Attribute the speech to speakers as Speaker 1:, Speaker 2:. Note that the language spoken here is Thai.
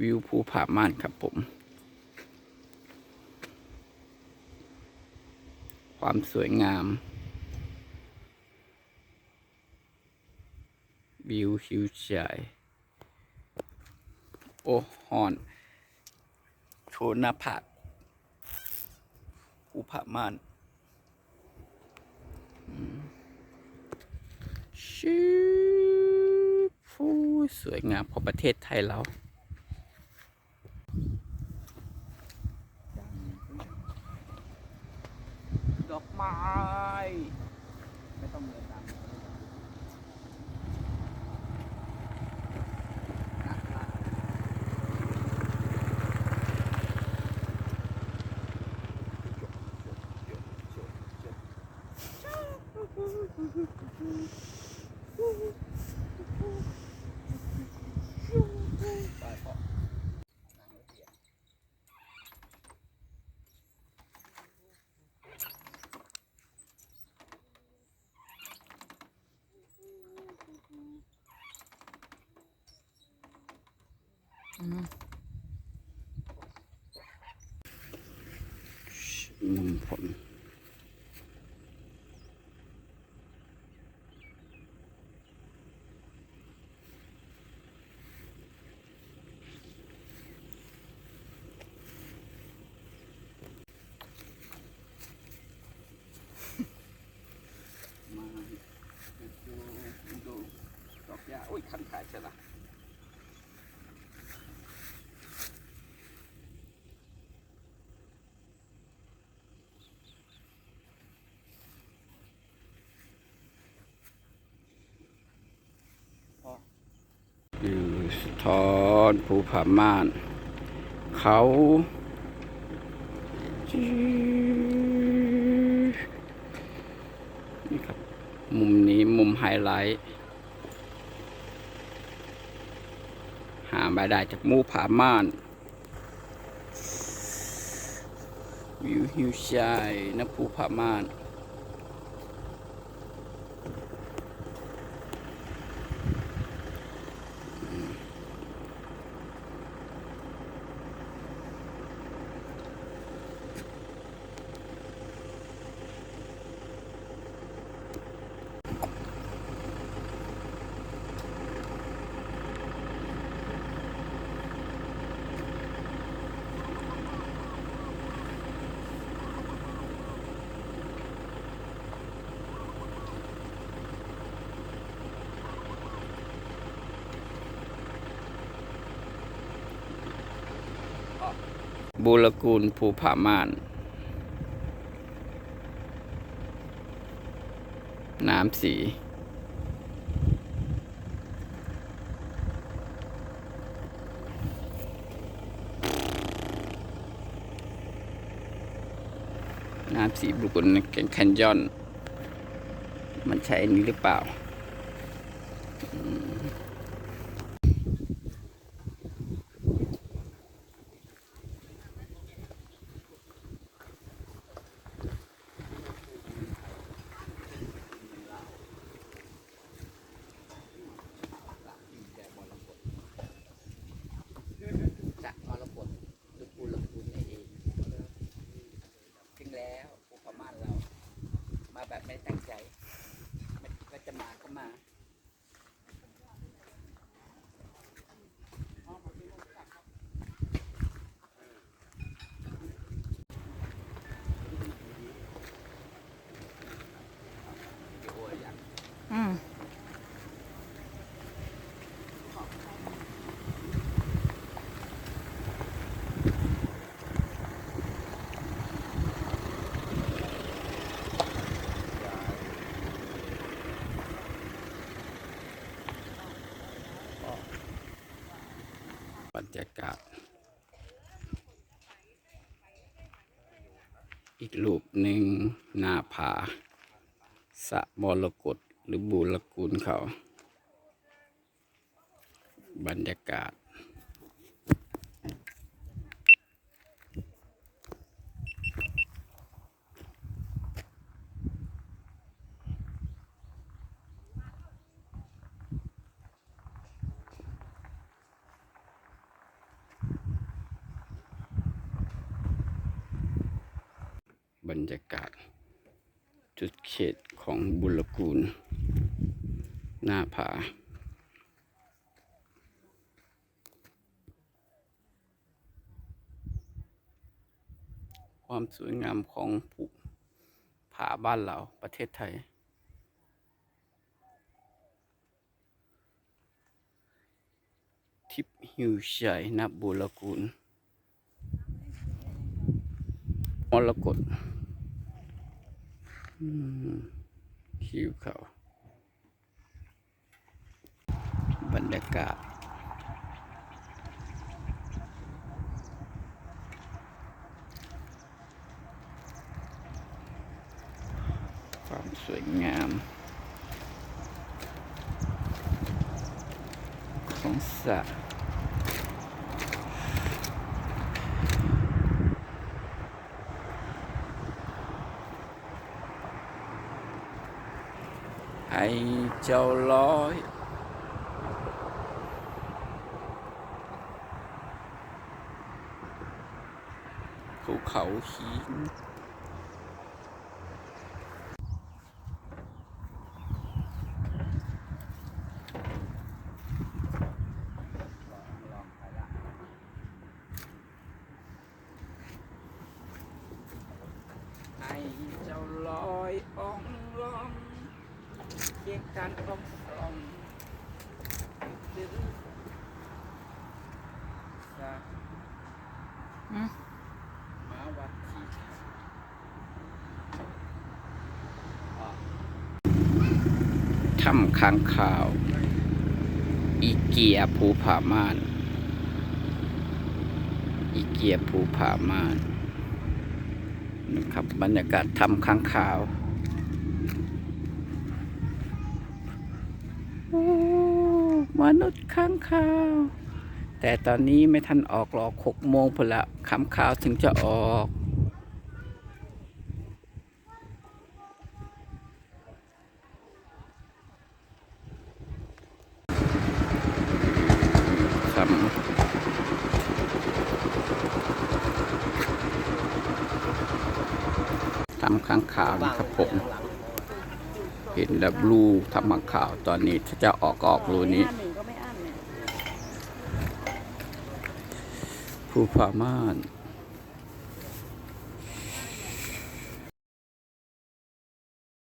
Speaker 1: วิวภูผาม่านครับผม ความสวยงาม วิวหิวใจโอ้ฮอนโชนาผากภูผาม่านอืมชิบฟูสวยงามของประเทศไทยเรา ดอกไม้ ไม่ต้องเดินตามไปพ่อนั่งรถเสีย มุมผลมาดูดูดอกหญ้าโอ้ยคันถ่ายใช่ละอ สะท้อนภูผาม่าน เขาจี๊ดนี่ครับ มุมนี้มุมไฮไลท์ หาไม่ได้จากมูผาม่าน วิวหิวชัยนะภูผาม่าน บูรกูลภูผาม่าน น้ำสีน้ำสีบุกุลแกงแคนยอน มันใช่อันนี้หรือเปล่า จากมรกตหรือปูลกูลนี่เองถึงแล้วอุปมาณเรา มาแบบไม่ตั้งใจไม่คิดว่าจะมาก็มา
Speaker 2: อืม
Speaker 1: บ รรยากาศ อีกรูปหนึ่งหน้าผาสะมรกตหรือบูรกูลเขา บรรยากาศ รรยากาศ จุดเขตของบุรกูล หน้าผาความสวยงามของภูผาบ้านเราประเทศไทย ทิพย์หิวชัยนับบุรกูลมรกต อืมหิวเขาบรรยากาศความสวยงาม ของสระ ไอเจ้าลอย ภูเขาหิน
Speaker 3: ลองไปละให้เจ้าลอยอ่องลองียกันอ่องลองดื้อสักมาวัดที่
Speaker 1: ถ้ำค้างคาว อีเกียภูผาม่าน อีเกียภูผาม่านนะครับบรรยากาศถ้ำค้างคาว มนุษย์ค้างคาว แต่ตอนนี้ไม่ทันออกหรอกหกโมงพละค้างคาวถึงจะออกทำข้างข่าวนะครับผม เห็นแล้วรูทำข้างข่าวตอนนี้ถ้าจะออกก็ออกรูนี้
Speaker 4: ห้าหนึ่งก็ไม่อั้นเนี่ย
Speaker 1: ผู้พาม่าน